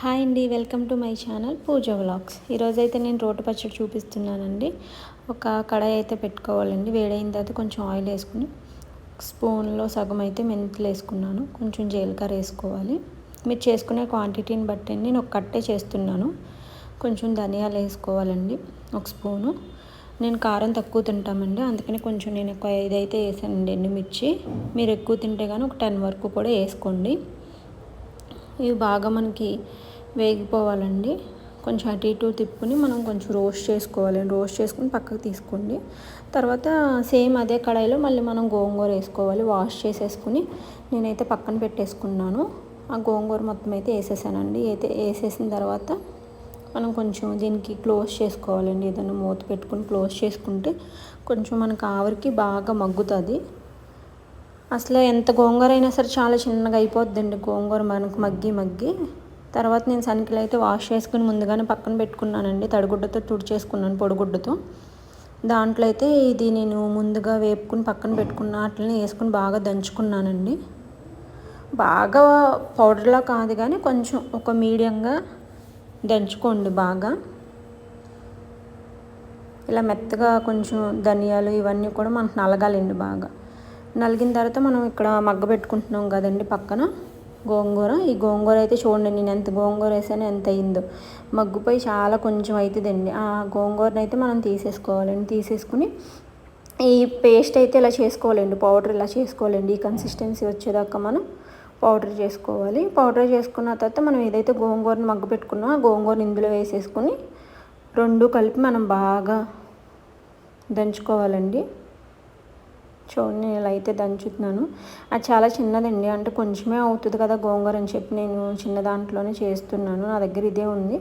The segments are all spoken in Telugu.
హాయ్ అండి welcome to my channel Pooja vlogs. ఈరోజు అయితే నేను రోటి పచ్చడి చూపిస్తున్నానండి. ఒక కడాయి అయితే పెట్టుకోవాలండి. వేడైన తర్వాత కొంచెం ఆయిల్ వేసుకుని స్పూన్లో సగం అయితే మెంతులు వేసుకున్నాను. కొంచెం జీలకర్ర వేసుకోవాలి. మీరు చేసుకునే క్వాంటిటీని బట్టి నేను ఒక కట్టే చేస్తున్నాను. కొంచెం ధనియాలు వేసుకోవాలండి ఒక స్పూను. నేను కారం తక్కువ తింటామండి. అందుకని కొంచెం నేను ఒక ఐదు అయితే వేసానండి ఎండుమిర్చి. మీరు ఎక్కువ తింటే కానీ ఒక టెన్ వరకు కూడా వేసుకోండి. ఇవి బాగా మనకి వేగిపోవాలండి. కొంచెం అటు ఇటు తిప్పుకుని మనం కొంచెం రోస్ట్ చేసుకోవాలి. రోస్ట్ చేసుకుని పక్కకు తీసుకోండి. తర్వాత సేమ్ అదే కడాయిలో మళ్ళీ మనం గోంగూర వేసుకోవాలి. వాష్ చేసేసుకుని నేనైతే పక్కన పెట్టేసుకున్నాను. ఆ గోంగూర మొత్తం అయితే వేసేసానండి. అయితే వేసేసిన తర్వాత మనం కొంచెం దీనికి క్లోజ్ చేసుకోవాలండి. ఏదైనా మూత పెట్టుకుని క్లోజ్ చేసుకుంటే కొంచెం మనకు ఆవిరికి బాగా మగ్గుతుంది. అసలు ఎంత గోంగూర అయినా సరే చాలా చిన్నగా అయిపోద్దండి. గోంగూర మనకు మగ్గి మగ్గి. తర్వాత నేను సనికిలు అయితే వాష్ చేసుకుని ముందుగానే పక్కన పెట్టుకున్నానండి. తడిగుడ్డతో తుడిచేసుకున్నాను పొడిగుడ్డతో. దాంట్లో అయితే ఇది నేను ముందుగా వేపుకుని పక్కన పెట్టుకున్న వాటిని వేసుకుని బాగా దంచుకున్నానండి. బాగా పౌడర్లా కాదు కానీ కొంచెం ఒక మీడియంగా దంచుకోండి బాగా. ఇలా మెత్తగా కొంచెం ధనియాలు ఇవన్నీ కూడా మనకు నలగాలండి బాగా. నలిగిన తర్వాత మనం ఇక్కడ మగ్గ పెట్టుకుంటున్నాం కదండి పక్కన. గోంగూర. ఈ గోంగూర అయితే చూడండి నేను ఎంత గోంగూర వేసానో ఎంత అయిందో. మగ్గుపోయి చాలా కొంచెం అవుతుందండి ఆ గోంగూరని అయితే మనం తీసేసుకోవాలండి. తీసేసుకుని ఈ పేస్ట్ అయితే ఇలా చేసుకోవాలండి. పౌడర్ ఇలా చేసుకోవాలండి. ఈ కన్సిస్టెన్సీ వచ్చేదాకా మనం పౌడర్ చేసుకోవాలి. పౌడర్ చేసుకున్న తర్వాత మనం ఏదైతే గోంగూరను మగ్గు పెట్టుకున్నామో ఆ గోంగూరని ఇందులో వేసేసుకుని రెండు కలిపి మనం బాగా దంచుకోవాలండి. చూడండి నేను ఇలా అయితే దంచుతున్నాను అది చాలా చిన్నదండి అంటే కొంచెమే అవుతుంది కదా గోంగూర అని చెప్పి నేను చిన్న దాంట్లోనే చేస్తున్నాను. నా దగ్గర ఇదే ఉంది.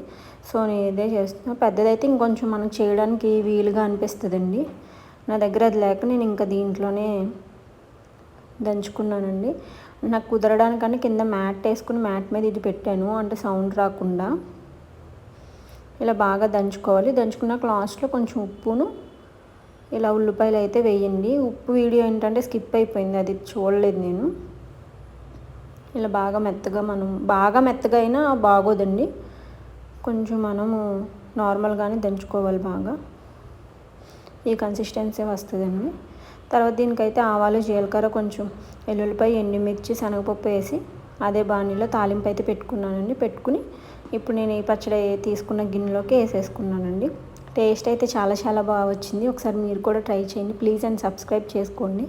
సో నేను ఇదే చేస్తున్నాను పెద్దదైతే ఇంకొంచెం మనకు చేయడానికి వీలుగా అనిపిస్తుందండి. నా దగ్గర అది లేక నేను ఇంకా దీంట్లోనే దంచుకున్నానండి. నాకు కుదరడానికని కింద మ్యాట్ వేసుకుని మ్యాట్ మీద ఇది పెట్టాను అంటే సౌండ్ రాకుండా. ఇలా బాగా దంచుకోవాలి. దంచుకున్నాక లాస్ట్లో కొంచెం ఉప్పును ఇలా ఉల్లిపాయలు అయితే వేయండి. ఉప్పు వీడియో ఏంటంటే స్కిప్ అయిపోయింది. అది చూడలేదు నేను. ఇలా బాగా మెత్తగా మనం బాగా మెత్తగా అయినా బాగోదండి. కొంచెం మనము నార్మల్గానే దంచుకోవాలి బాగా. ఈ కన్సిస్టెన్సీ వస్తుందండి. తర్వాత దీనికైతే ఆవాలు జీలకర్ర కొంచెం ఎల్లుల్లిపాయ ఎండుమిర్చి శనగపప్పు వేసి అదే బాణీలో తాలింపు అయితే పెట్టుకున్నానండి. పెట్టుకుని ఇప్పుడు నేను ఈ పచ్చడి తీసుకున్న గిన్నెలోకి వేసేసుకున్నానండి. టేస్ట్ అయితే చాలా చాలా బాగా వచ్చింది. ఒకసారి మీరు కూడా ట్రై చేయండి. ప్లీజ్ అండ్ సబ్స్క్రైబ్ చేసుకోండి.